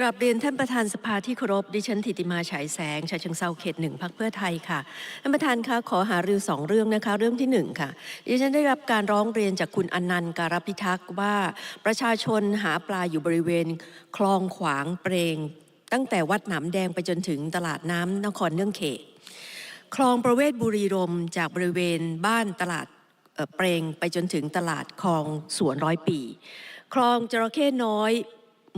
กราบเรียนท่านประธานสภาที่เคารพดิฉันธิติมาฉายแสงชาเชิงเซาเขตหนึ่งพักเพื่อไทยค่ะท่านประธานคะขอหารือสองเรื่องนะคะ เรื่องที่หนึ่งค่ะ ดิฉันได้รับการร้องเรียนจากคุณอนันต์การพิทักษ์ว่าประชาชนหาปลาอยู่บริเวณ คลองขวางเปรง ตั้งแต่วัดหนามแดงไปจนถึงตลาดน้ำนครเนื่องเขตคลองประเวศบุรีรมจากบริเวณบ้านตลาดเอ่อเปรงไปจนถึงตลาดคลองสวนร้อยปี คลองจระเข้น้อย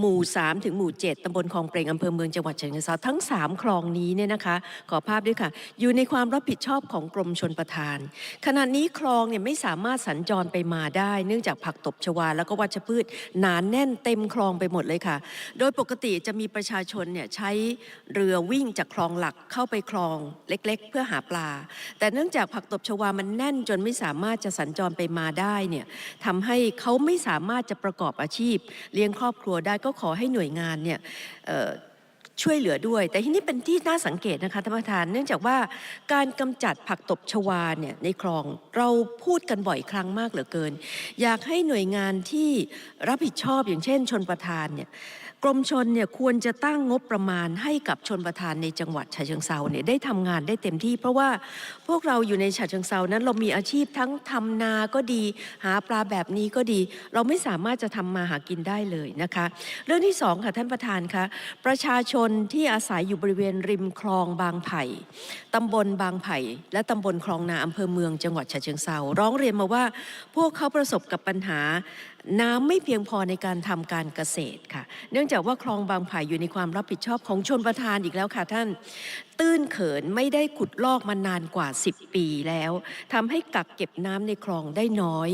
หมู่ 3 ถึงหมู่ 7 ตำบลคลองเปรงอำเภอเมืองจังหวัดเชียงรายทั้ง 3 คลองนี้เนี่ยนะคะ ขอภาพด้วยค่ะ อยู่ในความรับผิดชอบของกรมชนประทาน ขณะนี้คลองเนี่ยไม่สามารถสัญจรไปมาได้ เนื่องจากผักตบชวา แล้วก็วัชพืช หนานแน่นเต็มคลองไปหมดเลยค่ะ โดยปกติจะมีประชาชนเนี่ยใช้เรือวิ่งจากคลองหลักเข้าไปคลองเล็ก ๆ เพื่อหาปลา แต่เนื่องจากผักตบชวามันแน่นจนไม่สามารถจะสัญจรไปมาได้เนี่ยทำให้เขาไม่สามารถจะประกอบอาชีพ เลี้ยงครอบครัวได้ก็ก็ขอให้หน่วยงานเนี่ย ช่วยเหลือด้วย แต่ที่นี่เป็นที่น่าสังเกตนะคะท่านประธาน เนื่องจากว่าการกำจัดผักตบชวาเนี่ยในคลองเราพูดกันบ่อยครั้งมากเหลือเกิน อยากให้หน่วยงานที่รับผิดชอบอย่างเช่น ชนประทานเนี่ยกรมชนเนี่ยควรจะตั้งงบประมาณให้กับชนประทานในจังหวัดฉะเชิงเซาเนี่ยได้ทำงานได้เต็มที่ เพราะว่าพวกเราอยู่ในฉะเชิงเซานั้นเรามีอาชีพทั้งทำนาก็ดี หาปลาแบบนี้ก็ดี เราไม่สามารถจะทำมาหากินได้เลยนะคะ เรื่องที่สองค่ะท่านประธานคะประชาชนที่อาศัยอยู่บริเวณริมคลองบางไผ่ตำบลบางไผ่ และตำบลคลองนาอำเภอเมืองจังหวัดฉะเชิงเซาร้องเรียนมาว่า พวกเขาประสบกับปัญหา น้ำไม่เพียงพอในการทำการเกษตรค่ะ เนื่องจากว่าคลองบางไผ่อยู่ในความรับผิดชอบของชนประทานอีกแล้วค่ะท่าน ตื้นเขินไม่ได้ขุดลอกมานานกว่า 10 ปีแล้วทำให้กักเก็บน้ำในคลองได้น้อย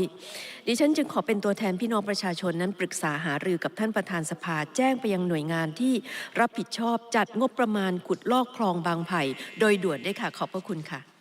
ดิฉันจึงขอเป็นตัวแทนพี่น้องประชาชนนั้นปรึกษาหารือกับท่านประธานสภาแจ้งไปยังหน่วยงานที่รับผิดชอบจัดงบประมาณขุดลอกคลองบางไผ่โดยด่วนได้ค่ะ ขอบพระคุณค่ะ